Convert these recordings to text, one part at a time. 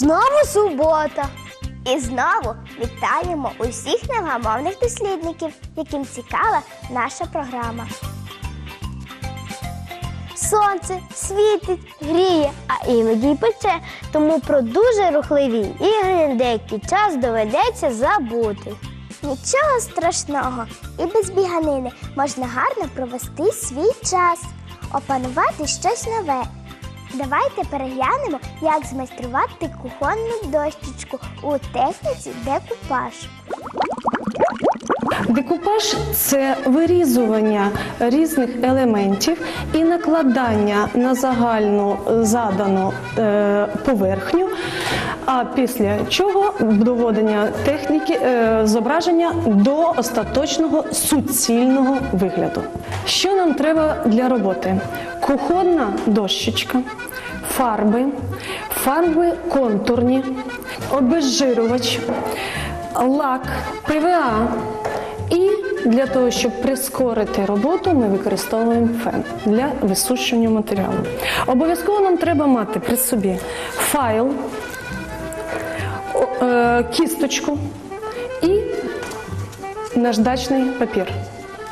Знову субота. І знову вітаємо усіх невгамовних дослідників, яким цікава наша програма. Сонце світить, гріє, а іноді й пече. Тому про дуже рухливі ігри деякий час доведеться забути. Нічого страшного, і без біганини можна гарно провести свій час, опанувати щось нове. Давайте переглянемо, як змайструвати кухонну дощечку у техніці декупаж. Декупаж це вирізування різних елементів і накладання на загальну задану е, поверхню, а після чого доводення техніки е, зображення до остаточного суцільного вигляду. Що нам треба для роботи? Кухонна дощечка, фарби, фарби контурні, обезжирювач, лак, ПВА. І для того, щоб прискорити роботу, ми використовуємо фен для висушування матеріалу. Обов'язково нам треба мати при собі файл, кісточку і наждачний папір.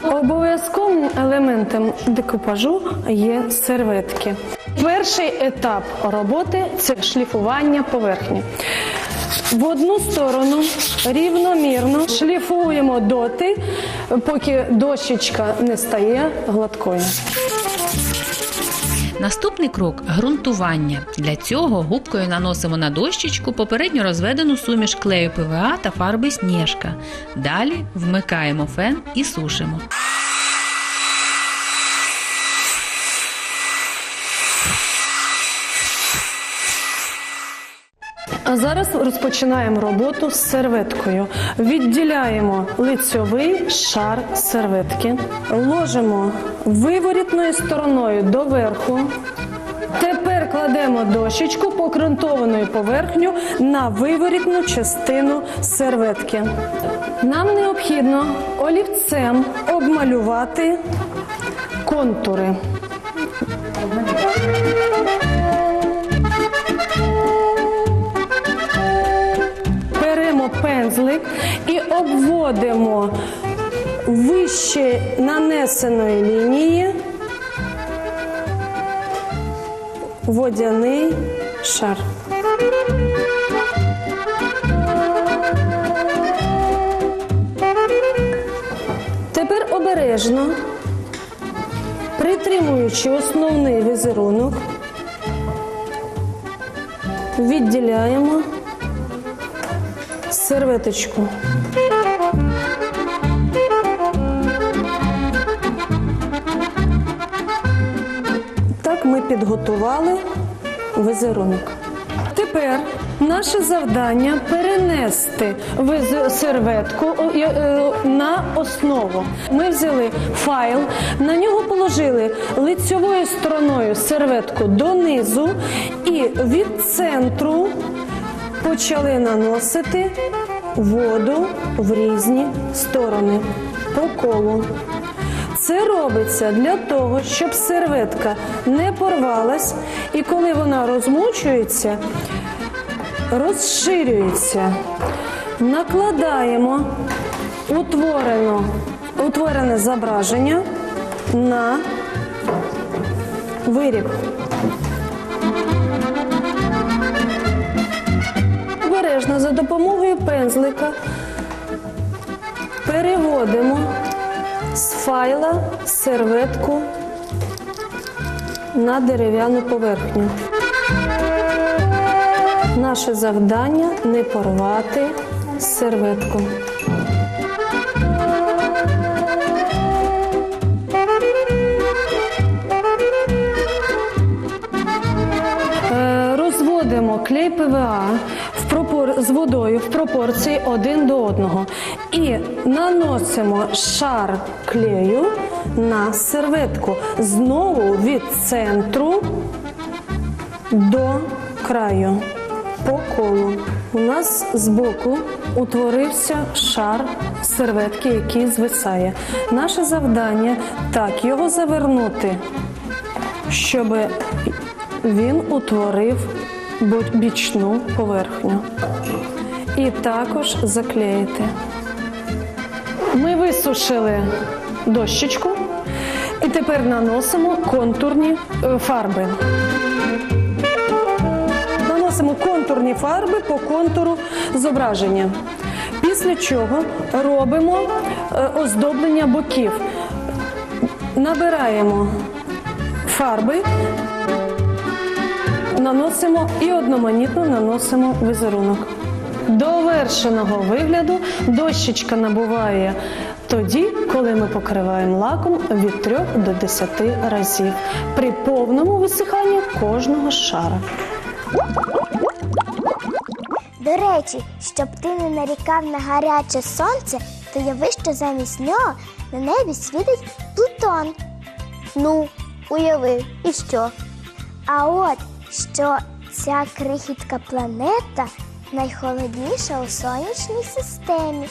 Обов'язковим елементом декупажу є серветки. Перший етап роботи це шліфування поверхні. В одну сторону рівномірно шліфуємо доти, поки дощечка не стає гладкою. Наступний крок ґрунтування. Для цього губкою наносимо на дощечку попередньо розведену суміш клею ПВА та фарби Сніжка. Далі вмикаємо фен і сушимо. А зараз розпочинаємо роботу з серветкою. Відділяємо лицьовий шар серветки, ложимо виворітною стороною доверху. Тепер кладемо дощечку покрунтованою поверхню на виворітну частину серветки. Нам необхідно олівцем обмалювати контури. Пензлик і обводимо вище нанесеної лінії водяний шар. Тепер обережно, притримуючи основний візерунок, відділяємо серветочку. Так ми підготували візерунок. Тепер наше завдання перенести серветку е, на основу. Ми взяли файл, на нього положили лицьовою стороною серветку донизу і від центру почали наносити воду в різні сторони по колу. Це робиться для того, щоб серветка не порвалась, і коли вона розмочується, розширюється. Накладаємо утворено, утворене зображення на виріб. За допомогою пензлика переводимо з файла серветку на дерев'яну поверхню. Наше завдання не порвати серветку. Пропорції один до одного і наносимо шар клею на серветку знову від центру до краю по колу. У нас збоку утворився шар серветки, який звисає. Наше завдання так його завернути, щоб він утворив бічну поверхню. І також заклеїти. Ми висушили дощечку і тепер наносимо контурні е, фарби. Наносимо контурні фарби по контуру зображення. Після чого робимо е, оздоблення боків. Набираємо фарби, наносимо і одноманітно наносимо візерунок. Довершеного вигляду дощечка набуває тоді, коли ми покриваємо лаком від 3 до 10 разів при повному висиханні кожного шара. До речі, щоб ти не нарікав на гаряче сонце, то яви, що замість нього на небі світить Плутон. Ну, уяви, і що? А от що ця крихітка планета найхолодніша у сонячній системі.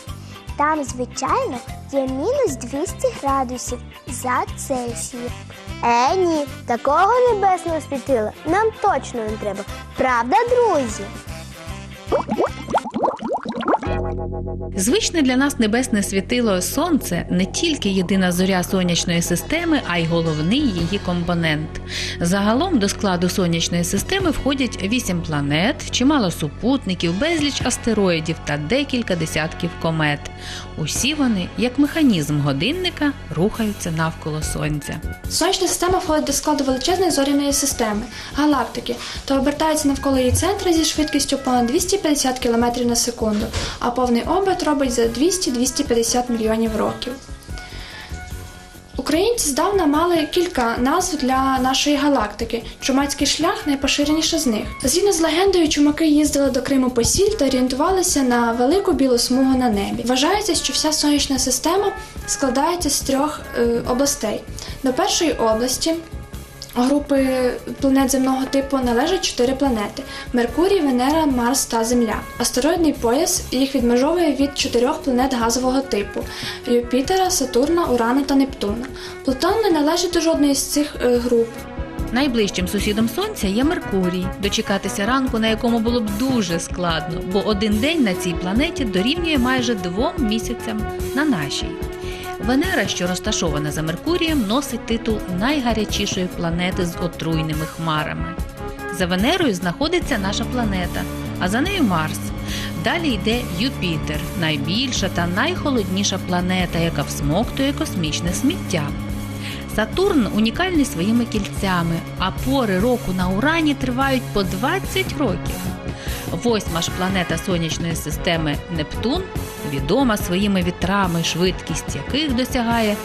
Там, звичайно, є мінус 200 градусів за Цельсієм. Е, ні, такого небесного світила нам точно не треба. Правда, друзі? Звичне для нас небесне світило Сонце не тільки єдина зоря сонячної системи, а й головний її компонент. Загалом до складу сонячної системи входять вісім планет, чимало супутників, безліч астероїдів та декілька десятків комет. Усі вони, як механізм годинника, рухаються навколо Сонця. Сонячна система входить до складу величезної зоряної системи галактики та обертається навколо її центра зі швидкістю понад 250 км на секунду, а повний оберт робить за 200-250 мільйонів років. Українці здавна мали кілька назв для нашої галактики. Чумацький шлях найпоширеніша з них. Згідно з легендою, чумаки їздили до Криму по сіль та орієнтувалися на велику білу смугу на небі. Вважається, що вся сонячна система складається з трьох е, областей. До першої області групи планет земного типу належать чотири планети: Меркурій, Венера, Марс та Земля. Астероїдний пояс їх відмежовує від чотирьох планет газового типу: Юпітера, Сатурна, Урана та Нептуна. Плутон не належить до жодної з цих е, груп. Найближчим сусідом сонця є Меркурій. Дочекатися ранку, на якому було б дуже складно, бо один день на цій планеті дорівнює майже двом місяцям на нашій. Венера, що розташована за Меркурієм, носить титул найгарячішої планети з отруйними хмарами. За Венерою знаходиться наша планета, а за нею Марс. Далі йде Юпітер, найбільша та найхолодніша планета, яка всмоктує космічне сміття. Сатурн унікальний своїми кільцями, а пори року на Урані тривають по 20 років. Восьма ж планета сонячної системи Нептун відома своїми вітрами, швидкість яких досягає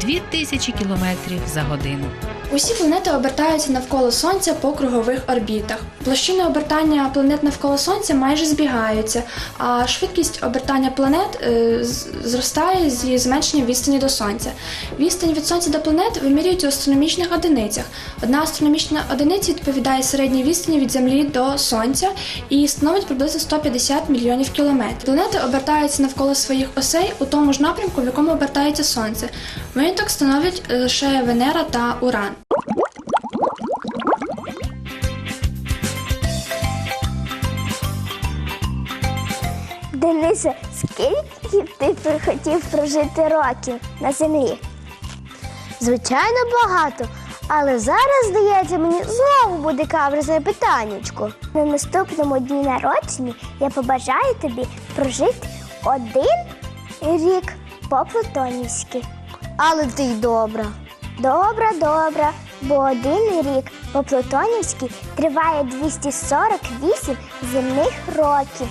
2000 км за годину. Усі планети обертаються навколо Сонця по кругових орбітах. Площини обертання планет навколо Сонця майже збігаються, а швидкість обертання планет е, зростає зі зменшенням відстані до Сонця. Відстань від Сонця до планет вимірюють у астрономічних одиницях. Одна астрономічна одиниця відповідає середній відстані від Землі до Сонця і становить приблизно 150 мільйонів кілометрів. Планети обертаються навколо своїх осей у тому ж напрямку, в якому обертається Сонце. Виняток становлять е, лише Венера та Уран. Денисе, скільки б ти хотів прожити років на землі? Звичайно, багато. Але зараз, здається, мені знову буде каверзне питаннячко. На наступному дні народження я побажаю тобі прожити один рік по-плутонівськи. Але ти й добра. Добре, добре, бо один рік по-плутонівськи триває 248 земних років.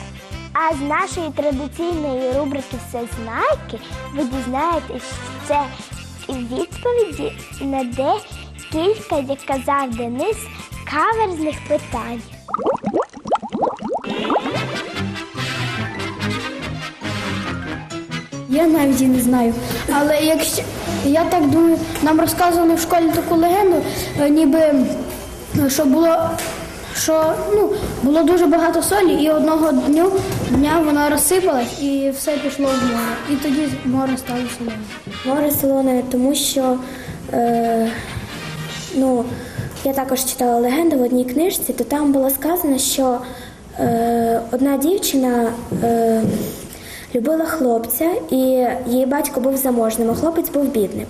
А з нашої традиційної рубрики Все знайки ви дізнаєтесь, це відповіді на декілька, як казав Денис, каверзних питань. Я навіть і не знаю. Але якщо я так думаю, нам розказували в школі таку легенду, е, ніби е, що було, що ну, було дуже багато солі, і одного дню дня вона розсипалась і все пішло в море. І тоді море стало соленим. Море солоне, тому що е, ну, я також читала легенду в одній книжці, то там було сказано, що е, одна дівчина е, любила хлопця, і її батько був заможним, а хлопець був бідним.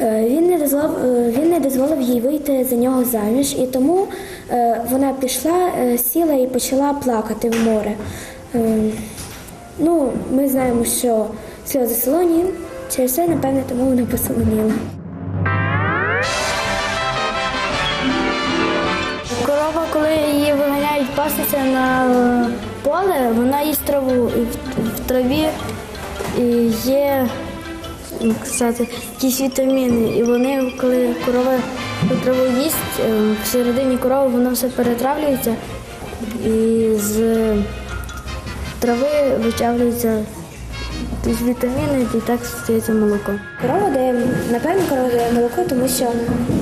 Е, Він не дозволив, е, він не дозволив їй вийти за нього заміж, і тому е, вона пішла, сіла і почала плакати в море. Ну, ми знаємо, що сльози солоні, через це, напевне, тому вона посолоніла. Корова, коли її виганяють пастися на поле, вона їсть траву. І в, траві є як сказати, якісь вітаміни. І вони, коли корова траву їсть, е, всередині корови воно все перетравлюється і з трави якісь вітаміни, і так стається молоко. Корова дає, напевно, корова дає молоко, тому що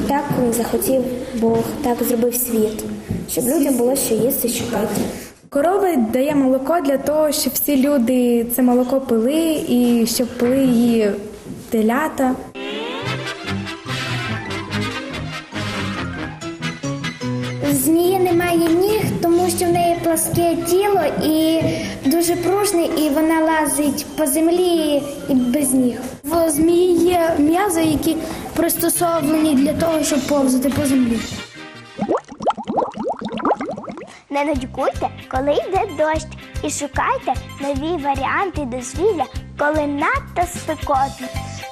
так захотів Бог, так зробив світ, щоб людям було що їсти, що пити. Корова дає молоко для того, щоб всі люди це молоко пили і щоб пили її телята. Змії немає ніг, тому що в неї пласке тіло і дуже пружне, і вона лазить по землі і без ніг. В змії є м'язи, які пристосовані для того, щоб повзати по землі. Не нудьгуйте, коли йде дощ, і шукайте нові варіанти дозвілля, коли надто спекотно.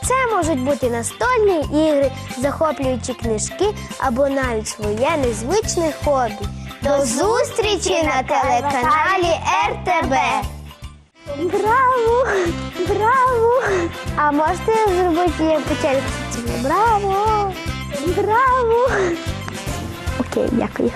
Це можуть бути настольні ігри, захоплюючі книжки або навіть своє незвичне хобі. До зустрічі на телеканалі РТБ. Браво! Браво! А можете зробити як печерку? Браво! Браво! Окей, дякую.